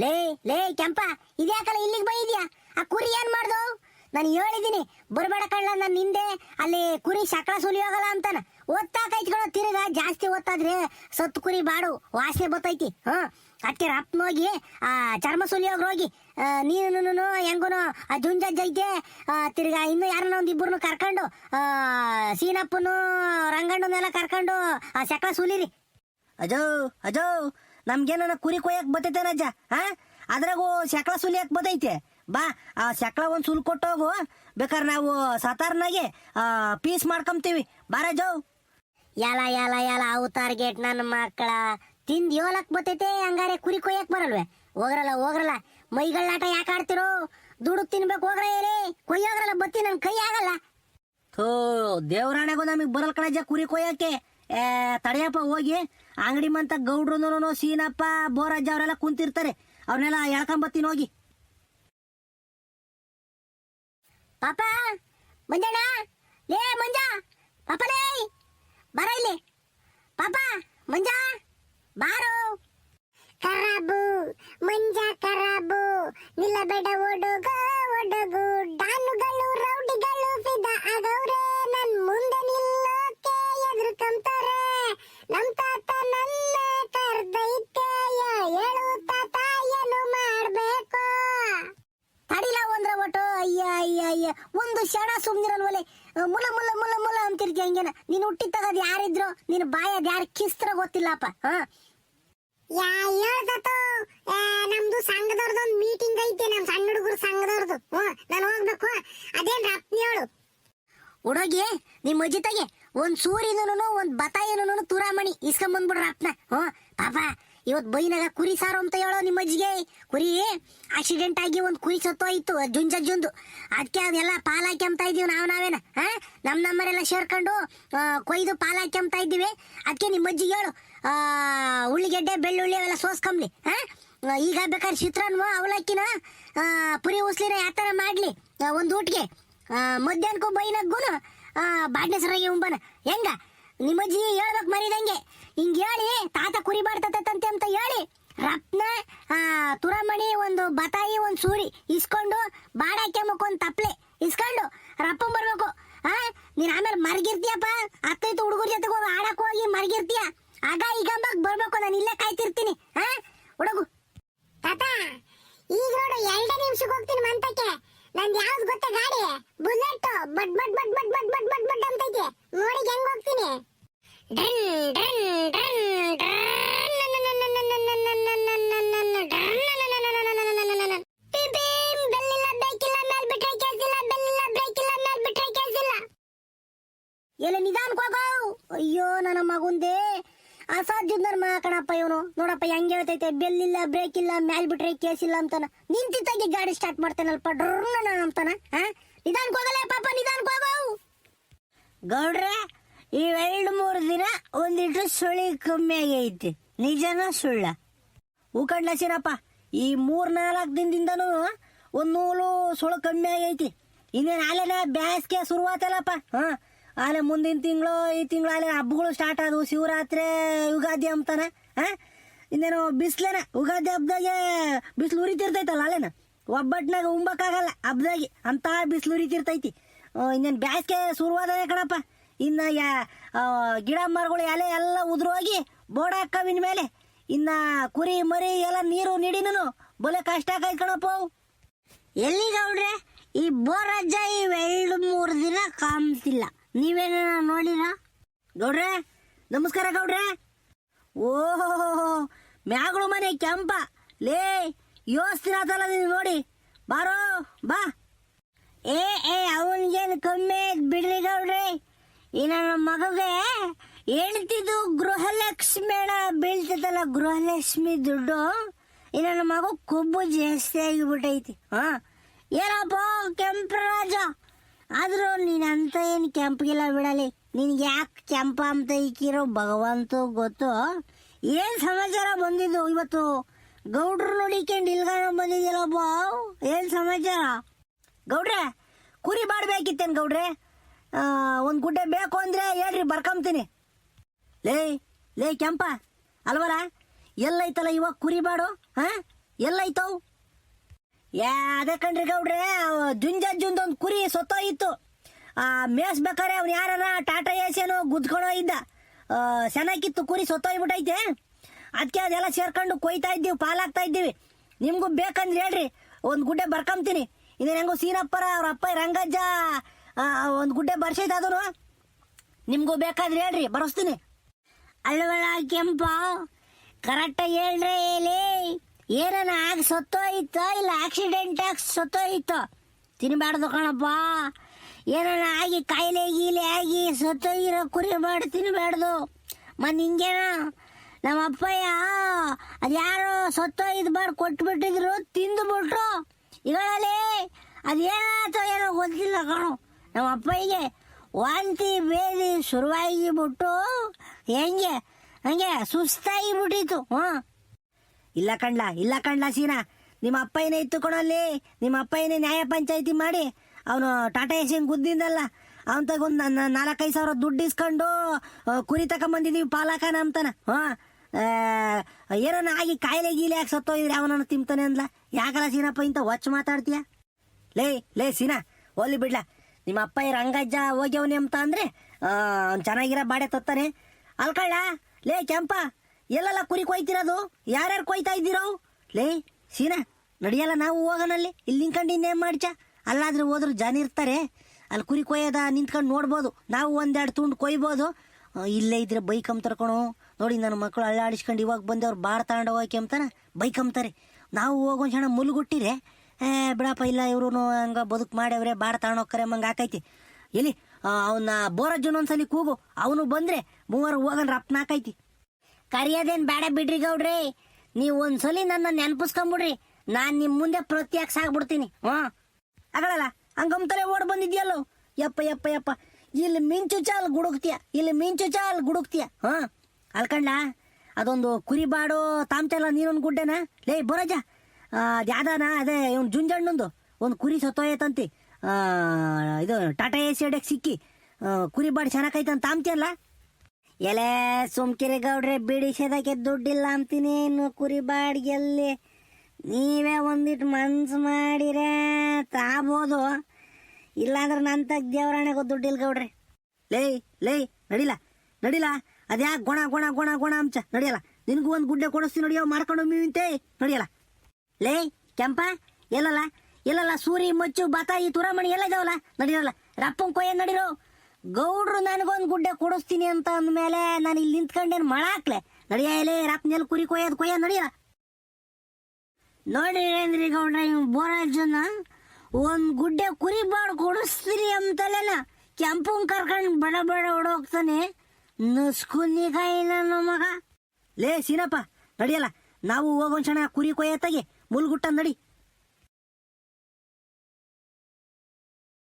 ಲೇ ಲೇ, ಕೆಂಪ ಇದ್ಯಾಕಲ್ಲ ಇಲ್ಲಿಗೆ ಬೈದ್ಯಾ ಆ ಕುರಿ ಏನ್ ಮಾಡ್ದು? ನಾನು ಹೇಳಿದೀನಿ, ಬರ್ಬೇಡ ಕಳ್ಳ ನನ್ನ ಹಿಂದೆ. ಅಲ್ಲಿ ಕುರಿ ಸಕಳ ಸುಲಿ ಹೋಗಲ್ಲ ಅಂತಾನ ಓದ್ತಾ ಕೈತ್ಕೊಳ್ಳೋ ತಿರುಗ ಜಾಸ್ತಿ ಒತ್ತಾದ್ರೆ ಸತ್ತು ಕುರಿ ಬಾಡು, ವಾಸನೆ ಬತ್ತೈತಿ, ಹಾ? ಅದಕ್ಕೆ ರಪ್ನ ಹೋಗಿ, ಆ, ಚರ್ಮ ಸುಲಿ ಹೋಗಿ ನೀನು ಹೆಂಗೂನು, ಆ ಜುಂಜಜ್ಜೈತೆ ತಿರ್ಗಾ ಇನ್ನು ಯಾರನ್ನ ಒಂದ್ ಇಬ್ಬರನ್ನು ಕರ್ಕೊಂಡು ಸೀನಪ್ಪನು ರಂಗಣ್ಣನೆಲ್ಲ ಕರ್ಕೊಂಡು, ಆ ಸಕಳ ಸುಲಿರಿ. ಅಜೋ ಅಜೋ ನಮ್ಗೇನ ಕುರಿ ಕೊಯ್ಯಕ್ ಬರ್ತೈತೇನಜ್ಜ ಹಾ ಅದ್ರಾಗು ಶಕ್ಳ ಸುಲಿಯಕ್ ಬರ್ತೈತೆ. ಬಾ ಆ ಶಕ್ಳ ಒಂದ್ ಸುಲ್ ಕೊಟ್ಟೋಗು. ಬೇಕಾದ್ರೆ ನಾವು ಸತಾರ್ನಾಗೆ ಪೀಸ್ ಮಾಡ್ಕೊಂತೀವಿ. ಬಾರಜೋ ಯಾಲ ಯಾಲ ಯಾಲ ಅವು ಟಾರ್ಗೆಟ್ ನನ್ನ ಮಕ್ಕಳ ತಿಂದ್ ಯೋಲಕ್ ಬತ್ತೈತೆ ಹಂಗಾರೆ ಕುರಿ ಕೊಯ್ಯಕ್ ಬರಲ್ವೇ? ಹೋಗ್ರಲ್ಲ ಹೋಗ್ರಲ್ಲ. ಮೈಗಳಾಟ ಯಾಕೆ ಆಡ್ತಿರೋ? ದುಡ್ಡು ತಿನ್ಬೇಕು ಹೋಗ್ರ ಏರಿ ಕೊಯ್ಯೋಗ್ರಲ್ಲ ಬತ್ತಿ ನನ್ ಕೈ ಆಗಲ್ಲ. ಥೋ ದೇವ್ರಾಣೆಗೂ ನಮಗ್ ಬರಲ್ ಕಣಜ ಕುರಿ ಕೊಯ್ಯಕ್ಕೆ ತಡೆಯಪ್ಪ, ಹೋಗಿ. ಅಂಗಡಿ ಮಂತ ಗೌಡ್ರು ಸೀನಪ್ಪ, ಬೋರಜ್ಜ ಅವರೆಲ್ಲ ಕುಂತಿರ್ತಾರೆ. ಅವ್ರನ್ನೆಲ್ಲ ಎಳ್ಕೊಂಬತ್ತೀನಿ, ಹೋಗಿ. ಪಾಪ, ಮಂಜಣ್ಣ. ಲೇ, ಮಂಜ. ಪಾಪ ಲೇ. ಬರ ಇಲ್ಲಿ. ಪಾಪ, ಮಂಜ. ಬಾರು. ಕರಾಬು, ಮಂಜ ಕರಾಬು. ನಿಲ್ಲಬೇಡ ಒಡುಗ ಅಯ್ಯ ಒಂದು ಕ್ಷಣ ಸುಮ್ನಿರಲ್ವಲೆ? ಮುಲ ಮುಲ ಮುಲ ಮುಲ ಅಂತಿರ್ತಿ ಹಂಗೇನ? ನೀನ್ ಹುಟ್ಟಿದ ತಗದ್ ಯಾರಿದ್ರು ನಿನ್ ಬಾಯದ್ ಯಾರು ಕಿಸ್ತ್ರ ಗೊತ್ತಿಲ್ಲಪ್ಪ ಹ? ಸಂಘದವ್ರದ್ದು ನಮ್ದು ಸಂಘದವ್ರದೊಂದು ಮೀಟಿಂಗ್ ಐತೆ ನಮ್ ಸಣ್ಣ ಹುಡುಗರು ಸಂಘದವ್ರದ್ದು ಹ್ಮ್ ನಾನು ಹೋಗ್ಬೇಕು ಅದೇನ್ ರಪ್ನಿ ಹೇಳು. ಹುಡುಗಿ ನಿಮ್ ಅಜ್ಜಿ ತಗೆ ಒಂದ್ ಸೂರ್ಯನೂ ಒಂದ್ ಬತಾಯನೂ ತುರಾಮಣಿ ಇಸ್ಕೊಂಡ್ ಬಂದ್ಬಿಡ್ರ ಅಪ್ನ ಹ್ಮ್ ಪಾಪ ಇವತ್ ಬೈನಾಗ ಕುರಿ ಸಾರು ಅಂತ ಹೇಳೋ ನಿಮ್ಮ ಅಜ್ಜಿಗೆ. ಕುರಿ ಆಕ್ಸಿಡೆಂಟ್ ಆಗಿ ಒಂದ್ ಕುರಿ ಸತ್ತೋಯ್ತು ಜುಂಜ ಜುಂದು. ಅದಕ್ಕೆ ಅದೆಲ್ಲ ಪಾಲ್ ಹಾಕ್ಯಂತ ಇದೀವಿ ನಾವು ನಾವೇನ ಹಾ ನಮ್ಮ ನಮ್ಮನೆಲ್ಲ ಸೇರ್ಕೊಂಡು ಕೊಯ್ದು ಪಾಲ್ ಹಾಕ್ಯಂತ ಇದ್ದೀವಿ. ಅದಕ್ಕೆ ನಿಮ್ಮ ಅಜ್ಜಿಗೆ ಹೇಳು ಉಳ್ಳಿಗೆಡ್ಡೆ, ಬೆಳ್ಳುಳ್ಳಿ ಅವೆಲ್ಲ ಸೋಸ್ಕೊಂಬ್ಲಿ ಹಾ ಈಗ ಬೇಕಾದ್ರೆ ಚಿತ್ರಾನ್ನ ಅವಲಕ್ಕಿನ ಪುರಿ ಉಸ್ಲಿನ ಯಾತರ ಥರ ಮಾಡ್ಲಿ ಒಂದು ಊಟ್ಗೆ? ಮಧ್ಯಾಹ್ನಕ್ಕೂ ಬೈನಗ್ಗುನು ಬಾಡ್ನೆ ಉಂಬನ. ಹೆಂಗ? ನಿಮ್ಮಜ್ಜಿ ಹೇಳ್ಬೇಕು ಮರಿದಂಗೆ. ಹಿಂಗ್ ಹೇಳಿ, ತಾತ ಕುರಿ ಬಾಡ್ತತಂತೆ ಅಂತ ಹೇಳಿ ರಪ್ನ ತುರಮಣಿ, ಒಂದು ಬತಾಯಿ, ಒಂದ್ ಸೂರಿ ಇಸ್ಕೊಂಡು ಬಾಡಾಕೆ ಒಂದ್ ತಪ್ಲೆ ಇಸ್ಕೊಂಡು ರಪ್ಪ ಬರ್ಬೇಕು. ಆ, ನೀನ್ ಆಮೇಲೆ ಮರ್ಗಿರ್ತೀಯಪ್ಪ ಅತ್ತೈತ ಹುಡುಗರ ಜೊತೆ ಹೋಗಿ ಆಡಕ್ ಹೋಗಿ ಮರ್ಗಿರ್ತೀಯ. ಆಗ ಈಗ ಬರ್ಬೇಕು, ನಾನು ಇಲ್ಲೇ ಕಾಯ್ತಿರ್ತೀನಿ. ಹಾ ಹುಡುಗು. ತಾತ, ಈಗ ನೋಡು, ಎರಡೇ ನಿಮಿಷಕ್ಕೆ ಹೋಗ್ತೀನಿ ಮಂತಕ್ಕೆ. ನಂದು ಯಾವ್ದು ಗೊತ್ತಾ ಗಾಡಿ? Bullet. But but but but but ಎಲ್ಲ ನಿಧಾನಕ್ಕೆ ಹೋಗೋ. ಅಯ್ಯೋ, ನನ್ನ ಮಗುಂದೇ. ಅಸಾಧ್ಯದ ನನ್ನ ಮಗ ಕಣಪ್ಪ ಇವನು. ನೋಡಪ್ಪ, ಹೆಂಗೆ ಹೇಳ್ತೈತೆ, ಬೆಲ್ಲಿಲ್ಲ ಬ್ರೇಕ್ ಇಲ್ಲ, ಮ್ಯಾಲ್ ಬಿಟ್ರೆ ಕೇಸ್ ಇಲ್ಲ ಅಂತಾನ. ನಿಂತಿದ್ದಾಗೆ ಗಾಡಿ ಸ್ಟಾರ್ಟ್ ಮಾಡ್ತಾನಲ್ಪ ಡ್ರನ್ನ ಅಂತಾನ ಹಾ ನಿಧಾನಕ್ಕೆ ಹೋಗಲ್ಲ ಪಾಪ, ನಿಧಾನಕ್ಕೆ ಹೋಗೋ. ಗೌಡ್ರೆ ಇವೆರಡು ಮೂರು ದಿನ ಒಂದಿಟ್ಟು ಸುಳಿ ಕಮ್ಮಿ ಆಗೈತಿ. ನಿಜನ ಸುಳ್ಳ? ಸೀನಪ್ಪ ಈ ಮೂರ್ ನಾಲ್ಕು ದಿನದಿಂದನೂ ಒಂದ್ ನೂಲು ಸುಳು ಕಮ್ಮಿ ಆಗೈತಿ. ಇನ್ನೇನು ಅಲ್ಲೇನ ಬ್ಯಾಸ್ಗೆ ಶುರುವಾತಲ್ಲಪ್ಪ? ಹಾ ಆಲೆ ಮುಂದಿನ ತಿಂಗಳು ಈ ತಿಂಗಳು ಅಲ್ಲೇ ಹಬ್ಬಗಳು ಸ್ಟಾರ್ಟ್ ಆದವು ಶಿವರಾತ್ರಿ, ಯುಗಾದಿ ಅಂತಾನ ಹಾ? ಇನ್ನೇನು ಬಿಸ್ಲೇನ ಯುಗಾದಿ ಹಬ್ಬದಾಗೆ ಬಿಸಿಲು ಉರಿತಿರ್ತೈತಲ್ಲ ಅಲ್ಲೇನ ಒಬ್ಬಟ್ಟಿನಾಗ ಉಂಬಕ್ಕಾಗಲ್ಲ ಹಬ್ಬದಾಗಿ ಅಂತ ಬಿಸಿಲು ಉರಿತಿರ್ತೈತಿ. ಇನ್ನೇನು ಬ್ಯಾಸ್ಗೆ ಶುರುವಾದ ಕಣಪ್ಪ. ಇನ್ನ ಯಾ ಗಿಡ ಮರಗಳು ಎಲೆ ಎಲ್ಲ ಉದುರೋಗಿ ಬೋಡ ಕವಿನ ಮೇಲೆ. ಇನ್ನ ಕುರಿ, ಮರಿ ಎಲ್ಲ ನೀರು ನೀಡಿನೂ ಬಲೆ ಕಷ್ಟ ಕೈ ಕಣಪ್ಪ. ಎಲ್ಲಿ ಗೌಡ್ರೆ, ಈ ಬೋರಜ್ಜ ಇವೆರಡು ಮೂರು ದಿನ ಕಾಮ್ತಿಲ್ಲ ನೀವೇನ ನೋಡಿನ ಗೌಡ್ರೆ, ನಮಸ್ಕಾರ ಗೌಡ್ರೆ. ಓಹೋ, ಮ್ಯಾಗಳು ಮನೆ ಕೆಂಪ. ಲೇ ಯೋಸ್ತಿನ ಆತಲ್ಲ ನೀನು ನೋಡಿ. ಬಾರೋ, ಬಾ. ಏ ಏ, ಅವನಿಗೇನು ಕಮ್ಮಿ ಬಿಡ್ರಿ ಗೌಡ್ರಿ. ಈ ನನ್ನ ಮಗಗೆ ಹೇಳ್ತಿದ್ದು ಗೃಹಲಕ್ಷ್ಮಿ ಹಣ ಬೀಳ್ತದಲ್ಲ ಗೃಹಲಕ್ಷ್ಮಿ ದುಡ್ಡು. ಈ ನನ್ನ ಮಗ ಕೊಬ್ಬು ಜಾಸ್ತಿ ಆಗಿಬಿಟ್ಟೈತಿ. ಹಾ? ಏನಪ್ಪ ಕೆಂಪರಾಜ ಆದ್ರೂ ನೀನಂತ ಏನು ಕೆಂಪಗಿಲ್ಲ ಬಿಡಲಿ? ನಿನ್ಗೆ ಯಾಕೆ ಕೆಂಪ ಅಂತ ಇಕ್ಕಿರೋ ಭಗವಂತ ಗೊತ್ತು? ಏನ್ ಸಮಾಚಾರ ಬಂದಿದ್ದು? ಇವತ್ತು ಗೌಡ್ರು ನೋಡಿಕೊಂಡು ಇಲ್ಗಾನ ಬಂದಿದ್ಯಲ್ಲಪ್ಪ? ಏನ್ ಸಮಾಚಾರ? ಗೌಡ್ರೆ, ಕುರಿ ಮಾಡ್ಬೇಕಿತ್ತೇನು ಗೌಡ್ರೆ? ಒಂದ್ ಗುಡ್ಡೆ ಬೇಕು ಅಂದ್ರೆ ಹೇಳ್ರಿ, ಬರ್ಕಂಬ್ತೀನಿ. ಲೇ ಲೇ ಕೆಂಪ, ಅಲ್ವರ? ಎಲ್ಲೈತಲ್ಲ ಇವಾಗ ಕುರಿ ಬಾಡು, ಹಾ? ಎಲ್ಲೈತವು? ಯಾ ಅದೇ ಕಣ್ರಿ ಗೌಡ್ರೆ ಜುಂಜಜ್ಜುಂದ ಒಂದು ಕುರಿ ಸೊತ್ತೋಯಿತ್ತು ಆ, ಮೇಸ್ಬೇಕಾರೆ ಅವ್ನು ಯಾರನ ಟಾಟಾ ಏಸೇನೋ ಗುದ್ಕೊಳೋ ಇದ್ದ. ಚೆನ್ನಾಗಿತ್ತು ಕುರಿ ಸೊತ್ತೋಯ್ಬಿಟ್ಟೈತೆ ಅದಕ್ಕೆ ಅದೆಲ್ಲ ಸೇರ್ಕೊಂಡು ಕೊಯ್ತಾ ಇದ್ದೀವಿ, ಪಾಲಾಗ್ತಾ ಇದ್ದೀವಿ. ನಿಮ್ಗೂ ಬೇಕಂದ್ರೆ ಹೇಳ್ರಿ, ಒಂದು ಗುಡ್ಡೆ ಬರ್ಕೊಂತೀನಿ ಇನ್ನೇನು ಹೆಂಗೋ ಸೀನಪ್ಪರ ಅವ್ರ ಅಪ್ಪ ರಂಗಜ್ಜ ಒಂದು ಗುಡ್ಡೆ ಬರ್ಸೈತಾದ್ರು ನಿಮಗೂ ಬೇಕಾದ್ರೆ ಹೇಳ್ರಿ, ಬರಸ್ತೀನಿ. ಅಲ್ವಳ ಕೆಂಪ ಕರೆಕ್ಟಾಗಿ ಹೇಳ್ರಿ, ಹೇಳಿ. ಏನನ ಆಗಿ ಸತ್ತೋಯ್ತೋ ಇಲ್ಲ ಆಕ್ಸಿಡೆಂಟ್ ಆಗಿ ಸತ್ತೋಯ್ತೋ? ತಿನ್ಬಾರ್ದು ಕಣಪ್ಪ. ಏನನ ಆಗಿ ಕಾಯಿಲೆ ಗೀಲೆ ಆಗಿ ಸತ್ತೋಗಿರೋ ಕುರಿ ಮಾಡಿ ತಿನ್ಬಾರ್ದು. ಮತ್ತು ಹಿಂಗೇನ ನಮ್ಮ ಅಪ್ಪಯ್ಯ ಅದ್ಯಾರೋ ಸತ್ತೋಯ್ದು ಬಾರ್ ಕೊಟ್ಬಿಟ್ಟಿದ್ರು, ತಿಂದುಬಿಟ್ರು. ಇಗಳಲ್ಲಿ ಅದೇನಾಯ್ತೋ ಏನೋ ಗೊತ್ತಿಲ್ಲ ಕಣೋ. ನಮ್ಮ ಅಪ್ಪಯ್ಯಗೆ ವಾಂತಿ ಬೇದಿ ಶುರುವಾಗಿ ಬಿಟ್ಟು ಹೆಂಗೆ, ಹಂಗೆ ಸುಸ್ತಾಗಿ ಬಿಟ್ಟಿತ್ತು ಹಾಂ ಇಲ್ಲ ಕಣ್ಲ ಇಲ್ಲ ಕಣ್ಲ ಸೀನಾ. ನಿಮ್ಮ ಅಪ್ಪಯ್ಯನ ಏನೇ ಇತ್ತು ಕೊಡಲ್ಲಿ ನಿಮ್ಮ ಅಪ್ಪ ಏನೇ ನ್ಯಾಯ ಪಂಚಾಯತಿ ಮಾಡಿ ಅವನು ಟಾಟಾ ಏಸಿಯನ್ ಗುದ್ದಿಂದಲ್ಲ, ಅವನ್ ನನ್ನ ನಾಲ್ಕೈದು ಸಾವಿರ ದುಡ್ಡು ಇಸ್ಕೊಂಡು ಕುರಿ ತಗೊಂಬಂದಿದೀವಿ ಪಾಲಕನ ಅಂತಾನ. ಹಾ ಏನನ ಆಗಿ ಕಾಯಿಲೆ ಗೀಲೆ ಯಾಕೆ ಸತ್ತೋಗಿದ್ರೆ ಅವನನ್ನು ತಿಂತಾನೆ ಅಂದ್ಲ? ಯಾಕಲ್ಲ ಸೀನಪ್ಪ ಇಂತ ವಚ್ ಮಾತಾಡ್ತೀಯ? ಲೇ ಲೇ ಸೀನಾ ಹೋಲಿ ಬಿಡ್ಲ. ನಿಮ್ಮ ಅಪ್ಪ ಈ ರಂಗಜ್ಜ ಹೋಗ್ಯವನಿ ಅಂತ ಅಂದ್ರೆ ಅವ್ನ್ ಚೆನ್ನಾಗಿರೋ ಬಾಡೆ ತತ್ತಾನೆ. ಅಲ್ಕಳ್ಳ, ಲೇ ಕೆಂಪ, ಎಲ್ಲೆಲ್ಲ ಕುರಿ ಕೊಯ್ತಿರೋದು? ಯಾರ್ಯಾರು ಕೊಯ್ತಾ ಇದ್ದೀರೋ? ಲೇ, ಸೀನಾ, ನಡಿಯಲ್ಲ ನಾವು ಹೋಗೋಣಲ್ಲಿ? ಇಲ್ಲಿ ನಿಂತ್ಕೊಂಡು ಇನ್ನೇನ್ ಮಾಡ್ಚ? ಅಲ್ಲಾದ್ರೆ ಹೋದ್ರು ಜನ ಇರ್ತಾರೆ. ಅಲ್ಲಿ ಕುರಿ ಕೊಯ್ಯೋದ ನಿಂತ್ಕೊಂಡು ನೋಡ್ಬೋದು. ನಾವು ಒಂದೆರಡು ತುಂಡು ಕೊಯ್ಬೋದು. ಇಲ್ಲೇ ಇದ್ರೆ ಬೈಕ್ ಅಂತಾರ್ಕೊಣು ನೋಡಿ ನನ್ನ ಮಕ್ಕಳು ಅಳ್ಳಾಡಿಸ್ಕೊಂಡು ಇವಾಗ ಬಂದವ್ರು ಬಾರ್ ತಗೊಂಡು ಹೋಗಕ್ಕೆ ಅಂತಾನೆ ಬೈಕ್ ಅಂತಾರೆ ನಾವು ಹೋಗೋ ಜನ ಮುಲ್ಗುಟ್ಟಿರೆ ಏ, ಬಿಡಪ್ಪ, ಇಲ್ಲ ಇವ್ರು ಹಂಗ ಬದುಕು ಮಾಡ್ಯವ್ರೆ, ಬಾಡ ತಗೊಂಡೋಗ್ಕರೆ ಮಂಗ ಹಾಕೈತಿ ಎಲ್ಲಿ? ಅವನ್ನ ಬೋರಜ್ಜನ್ ಒಂದ್ಸಲಿ ಕೂಗು. ಅವನು ಬಂದ್ರೆ ಮೂವರು ಹೋಗನ್ ರಪ್ನ ಹಾಕೈತಿ ಕರಿಯೋದೇನ್ ಬೇಡ ಬಿಡ್ರಿ ಗೌಡ್ರಿ. ನೀವು ಒಂದ್ಸಲಿ ನನ್ನ ನೆನ್ಪಿಸ್ಕೊಂಬಿಡ್ರಿ. ನಾನ್ ನಿಮ್ ಮುಂದೆ ಪ್ರತ್ಯಕ್ಷ ಆಗ್ಬಿಡ್ತೀನಿ. ಹಾ? ಆಗಲ್ಲ ಹಂಗಂತಲೇ ಓಡ್ ಬಂದಿದ್ಯಲ್ಲೋ? ಯಪ್ಪ ಯಪ್ಪ ಯಪ್ಪ. ಇಲ್ಲಿ ಮಿಂಚು ಚಾಲ್ ಗುಡುಕ್ತಿಯ? ಇಲ್ಲಿ ಮಿಂಚು ಚಾಲ್ ಗುಡುಕ್ತಿಯ? ಹಾ? ಅಲ್ಕಂಡ ಅದೊಂದು ಕುರಿ ಬಾಡು ತಾಮ್ತಲ್ಲ ನೀನೊಂದು ಗುಡ್ಡೆನಾ? ಲೇ ಬರಜ ಅದ್ಯಾದಾನ ಅದೇ ಇವ್ನು ಜುಂಜಣ್ಣಂದು. ಒಂದು ಕುರಿ ಸತ್ತೋಯ್ತಂತಿ. ಇದು, ಟಾಟಾ ಎ ಸಿ ಸಿಕ್ಕಿ. ಕುರಿ ಬಾಡಿ ಚೆನ್ನಾಗೈತಂತ ತಾಮ್ತಿಯಲ್ಲ ಎಲೆ, ಸುಮ್ಕಿರಿ ಗೌಡ್ರೆ ಬಿಡಿಸೋದಕ್ಕೆ ದುಡ್ಡಿಲ್ಲ ಅಂತೀನಿ ಇನ್ನು ಕುರಿ ಬಾಡಿಗೆಲ್ಲಿ. ನೀವೇ ಒಂದಿಟ್ಟು ಮನ್ಸು ಮಾಡಿರೆ ತಾಬೋದು. ಇಲ್ಲಾಂದ್ರೆ ನನ್ನ ತಗ್ ದೇವರಾಣೆಗೂ ದುಡ್ಡಿಲ್ಲ ಗೌಡ್ರೆ. ಲೇ ಲೇ ನಡಿಲ ನಡಿಲ. ಅದ್ಯಾಕೆ ಗೊಣ, ಗುಣ, ಗೊಣ ಗೊಣ ಅಂಶ ನಡಿಯಲ್ಲ. ನಿನಗೂ ಒಂದು ಗುಡ್ಡೆ ಕೊಡಿಸ್ತೀನಿ ನಡಿಯೋ, ಮಾಡ್ಕೊಂಡು ಮೀವಿಂತೆ ನಡಿಯಲ್ಲ. ಲೇ, ಕೆಂಪ, ಎಲ್ಲಲ್ಲ ಎಲ್ಲಲ್ಲ, ಸೂರಿ, ಮಚ್ಚು ಈ ತುರಮಣಿ ಎಲ್ಲ ಇದಾವಲ್ಲ, ನಡಿರಲ್ಲ. ರಪ್ಪನ್ ಕೊಯ್ಯ ನಡಿರೋ. ಗೌಡ್ರು ನನಗೊಂದು ಗುಡ್ಡೆ ಕೊಡಿಸ್ತೀನಿ ಅಂತ ಅಂದ್ಮೇಲೆ ನಾನು ಇಲ್ಲಿ ನಿಂತ್ಕೊಂಡೇನು ಮಳ ಹಾಕ್ಲೆ ನಡಿಯ ಎಲೆ ರಪ್ಪನೆಲ್ಲ ಕುರಿ ಕೊಯ್ಯೋದು ಕೊಯ್ಯ, ನಡಿಯ? ನೋಡಿ ಏನ್ರಿ ಗೌಡ್ರ ಇವ್ ಬೋರಾಜನ ಒಂದ್ ಗುಡ್ಡೆ ಕುರಿ ಬಾಡ್ ಕೊಡಿಸ್ತೀರಿ ಅಂತಲೇನ ಕೆಂಪನ್ ಕರ್ಕೊಂಡು ಬಡ ಬಡ ಓಡೋಗ್ತಾನೆ. ನುಸ್ಕುನಿ ಕಾಯಿ ನನ್ನ ಮಗ. ಲೇ, ಸೀನಪ್ಪ, ನಡಿಯಲ್ಲ, ನಾವು ಹೋಗೋಣ ಕುರಿ ಕೊಯ್ಯತ್ತಾಗೆ ಮುಲ್ಗುಟ್ಟ ನಡಿ.